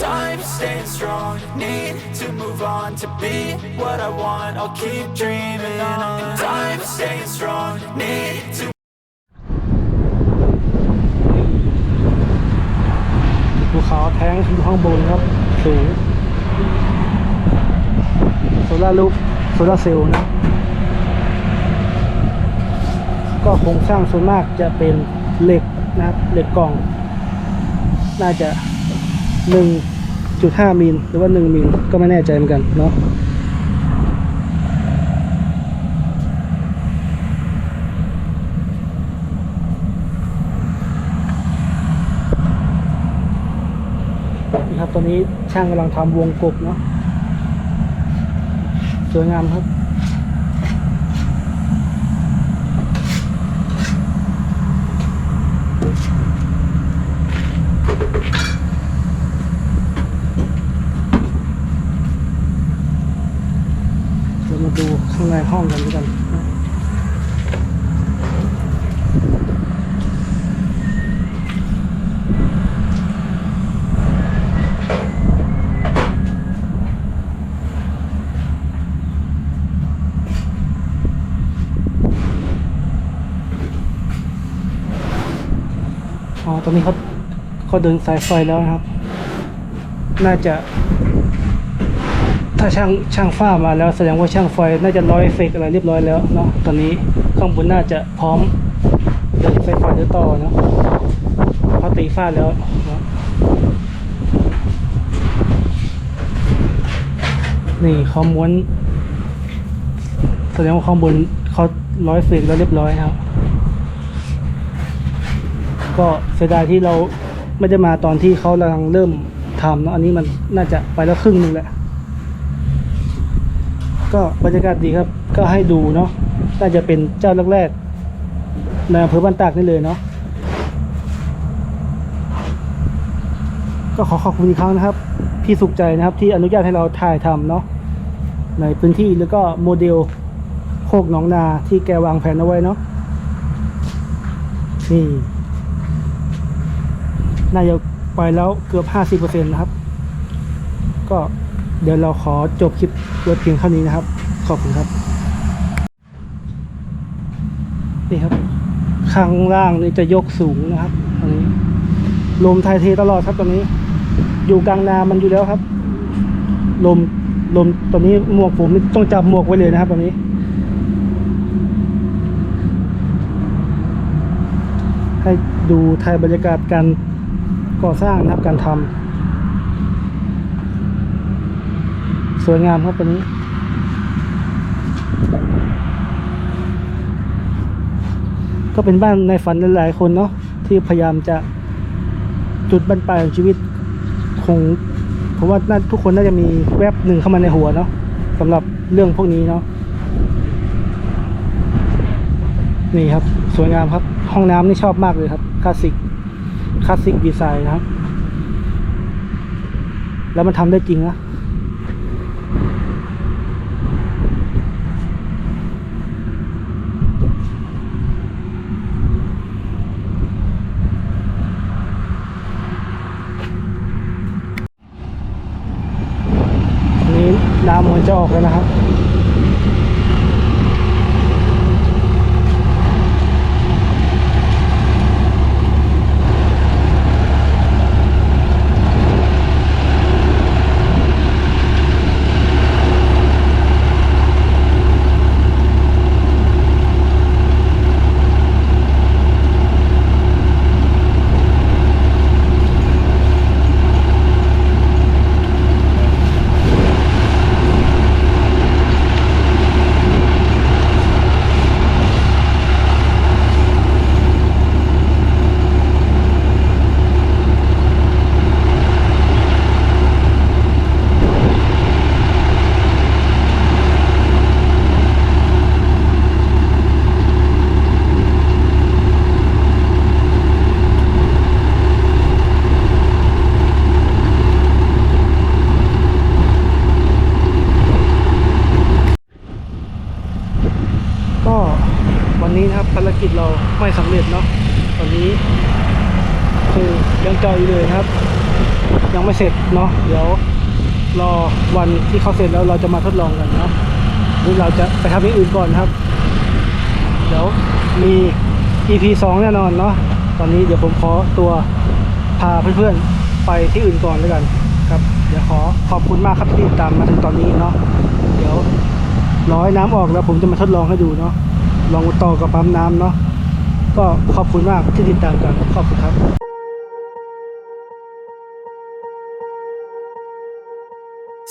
Time staying strong, need to move on to be what I want. I'll keep dreaming on. Time staying strong, need to ภูเขาแท้งอยู่ข้างบนครับสูงโซลารูปโซลาเซลล์นะ ก็โครงสร้างส่วนมากจะเป็นเหล็กนะครับเหล็กกล่อง น่าจะ 1.5มิลหรือว่า1มิลก็ไม่แน่ใจเหมือนกันเนาะทีครับตอนนี้ช่างกำลังทำวงกบเนาะสวยงามครับ เรามาดูข้าง ในห้องกันด้วยกันอ๋อตอนนี้เขาเขาเดินสายไฟแล้วครับ น่าจะ ถ้าช่างช่างฝ้ามาแล้วแสดงว่าช่างไฟน่าจะร้อยเฟกอะไรเรียบร้อยแล้วเนาะตอนนี้ข้างบนน่าจะพร้อมเดินไฟฟ้าเดินต่อเนาะเขาตีฝ้าแล้วเนาะนี่เขาม้วนแสดงว่าข้างบนเขาร้อยเฟกแล้วเรียบร้อยครับ ก็เสียดายที่เราไม่ได้มาตอนที่เขากำลังเริ่มทำเนาะอันนี้มันน่าจะไปแล้วครึ่งหนึ่งแหละ ก็บรรยากาศดีครับ ก็ให้ดูเนาะน่าจะเป็นเจ้าแรกๆในอำเภอบ้านตากนี่เลยเนาะก็ขอขอบคุณอีกครั้งนะครับ พี่สุขใจนะครับที่อนุญาตให้เราถ่ายทำเนาะในพื้นที่แล้วก็โมเดลโคกหนองนาที่แกวางแผนเอาไว้เนาะนี่น่าจะไปแล้วเกือบ 50%นะครับ ก็ เดี๋ยวเราขอจบคลิปไว้เพียงเท่านี้นะครับ ขอบคุณครับ นี่ครับ ข้างล่างนี่จะยกสูงนะครับอันนี้ลมไทยเทตลอดครับตอนนี้ อยู่กลางนามันอยู่แล้วครับ ลมลมตอนนี้หมวกผมต้องจับหมวกไว้เลยนะครับตอนนี้ ให้ดูไทยบรรยากาศการก่อสร้างนะครับการทำ ส วยงามครับตัวนี้ก็เป็นบ้านในฝันหลายๆคนเนาะที่พยายามจะจุดบั้นปลายของชีวิตคงผมว่าน่าทุกคนน่าจะมีแวบหนึ่งเข้ามาในหัวเนาะสำหรับเรื่องพวกนี้เนาะนี่ครับ สวยงามครับ ห้องน้ำนี่ชอบมากเลยครับคลาสสิกคลาสสิกดีไซน์นะครับ แล้วมันทำได้จริงนะ อันนี้น้ำมันจะออกแล้วนะครับ ก็วันนี้นะครับภาร กิจเราไม่สำเร็จเนาะตอนนี้คือยังจอยอยู่เลยครับ ยังไม่เสร็จเนาะเดี๋ยวรอวันที่เขาเสร็จแล้วเราจะมาทดลองกันเนาะหรือเราจะไปทำอย่างอื่นก่อนครับ เดี๋ยวมี EP 2 แน่นอนเนาะตอนนี้เดี๋ยวผมขอตัวพาเพื่อนๆไปที่อื่นก่อนแล้วกันครับเดี๋ยวขอขอบคุณมากครับที่ติดตามมาถึงตอนนี้เนาะเดี๋ยวรอให้น้ำออกแล้วผมจะมาทดลองให้ดูเนาะ ลองต่อกับปั๊มน้ำเนาะก็ขอบคุณมากที่ติดตามกันขอบคุณครับ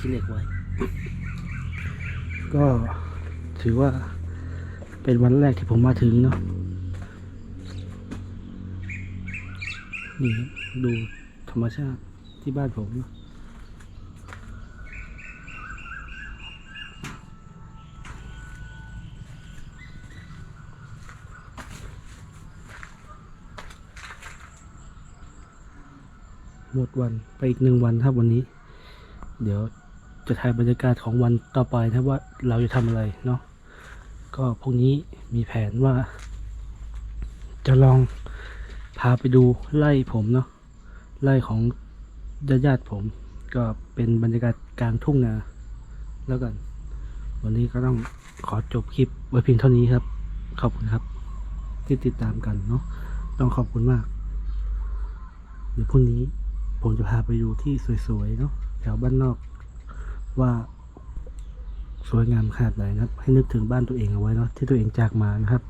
ขี้เหล็กไว้ ก็ถือว่าเป็นวันแรกที่ผมมาถึงเนาะนี่ดูธรรมชาติที่บ้านผมเนะหมดวันไปอีกหนึ่งวันครับวันนี้ เดี๋ยว จะถ่ายบรรยากาศของวันต่อไปนะว่าเราจะทำอะไรเนาะก็พรุ่งนี้มีแผนว่า จะลองพาไปดูไร่ผมเนาะไร่ของญาติญาติผม ก็เป็นบรรยากาศกลางทุ่งนาแล้วกัน วันนี้ก็ต้องขอจบคลิปไว้เพียงเท่านี้ครับ ขอบคุณครับ ที่ติดตามกันเนาะต้องขอบคุณมากเดี๋ยวพรุ่งนี้ผมจะพาไปดูที่สวยๆเนาะแถวบ้านนอก ว่า สวยงามขนาดไหนนะครับ ให้นึกถึงบ้านตัวเองเอาไว้เนาะที่ตัวเองจากมานะครับ